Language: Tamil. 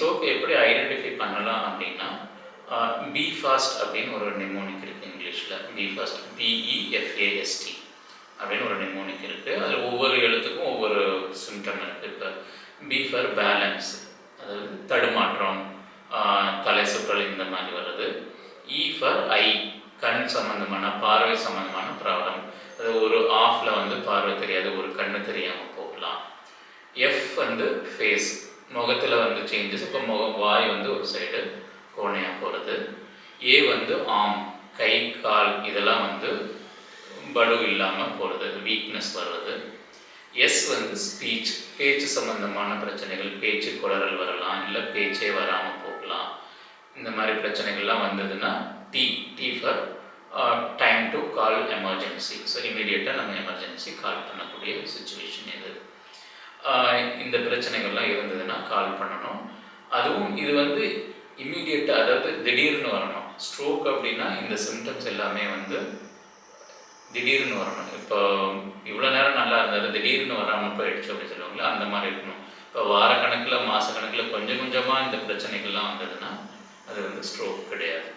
ஸ்ட்ரோக் எப்படி ஐடென்டிஃபை பண்ணலாம் அப்படின்னா பி ஃபாஸ்ட் அப்படின்னு ஒரு நிமோனிக் இருக்குது இங்கிலீஷில். பி ஃபாஸ்ட் பிஇஎஃப்ஏஎஸ்டி அப்படின்னு ஒரு நிமோனிக் இருக்குது அதில் ஒவ்வொரு எழுத்துக்கும் ஒவ்வொரு சிம்டம் இருக்குது இப்போ பி ஃபார் பேலன்ஸ் அதாவது தடுமாற்றம் தலை சுற்றல் இந்த மாதிரி வருது. இ ஃபார் ஐ கண் சம்மந்தமான பார்வை சம்மந்தமான ப்ராப்ளம் அது ஒரு ஆஃபில் வந்து பார்வை தெரியாது ஒரு கண்ணு தெரியாமல் போகலாம். எஃப் வந்து ஃபேஸ் முகத்தில் வந்து சேஞ்சஸ் இப்போ முகம் வாய் வந்து ஒரு சைடு கோணையாக போகிறது ஏ வந்து ஆம் கை கால் இதெல்லாம் வந்து படு இல்லாமல் போகிறது வீக்னஸ் வர்றது. எஸ் வந்து ஸ்பீச் பேச்சு சம்பந்தமான பிரச்சனைகள் பேச்சு குளறல் வரலாம் இல்லை பேச்சே வராமல் போகலாம். இந்த மாதிரி பிரச்சனைகள்லாம் வந்ததுன்னா the the for time to call emergency so இமீடியட்டாக நம்ம எமர்ஜென்சி கால் பண்ணக்கூடிய சுச்சுவேஷன் இது இந்த பிரச்சனைகள்லாம் இருந்ததுன்னா கால் பண்ணணும். அதுவும் இது வந்து இம்மீடியட்டாக அதாவது திடீர்னு வரணும். ஸ்ட்ரோக் அப்படின்னா இந்த சிம்டம்ஸ் எல்லாமே வந்து திடீர்னு வரணும். இப்போ இவ்வளோ நேரம் நல்லா இருந்தது திடீர்னு வராமல் போயிடுச்சு அப்படின்னு சொல்லுவாங்களே அந்த மாதிரி இருக்கணும். இப்போ வாரக்கணக்கில் மாதக்கணக்கில் கொஞ்சம் கொஞ்சமாக இந்த பிரச்சனைகள்லாம் வந்ததுன்னா அது வந்து ஸ்ட்ரோக் கிடையாது.